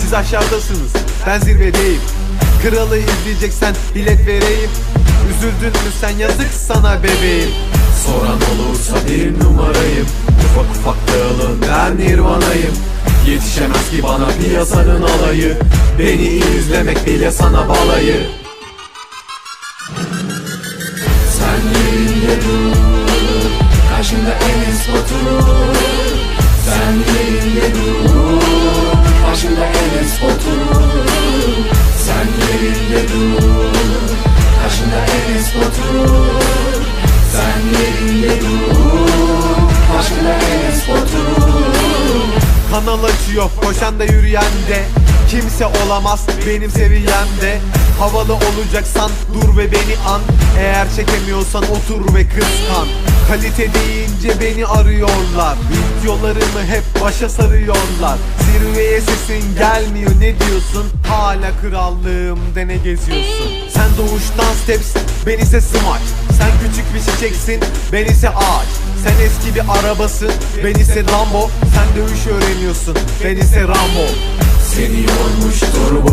Siz aşağıdasınız ben zirvedeyim. Kralı izleyeceksen bilet vereyim. Üzüldün mü sen yazık sana bebeğim. Soran olursa bir numarayım. Ufak ufak dağılın ben nirvanayım. Yetişemez ki bana piyasanın alayı. Beni izlemek bile sana balayı. Sen yerinde dur Kanal açıyor koşan da yürüyen de. Kimse olamaz benim seviyemde Havalı olacaksan dur ve beni an. Eğer çekemiyorsan otur ve kıskan. Kalite deyince beni arıyorlar. Videolarımı hep başa sarıyorlar. Zirveye sesin gelmiyor ne diyorsun? Hala krallığımda ne geziyorsun? Sen doğuştan steps ben ise smaç Sen küçük bir çiçeksin ben ise ağaç. Sen eski bir arabasın ben ise Lambo. Sen dövüş öğreniyorsun ben ise Rambo. Seni yormuştur bu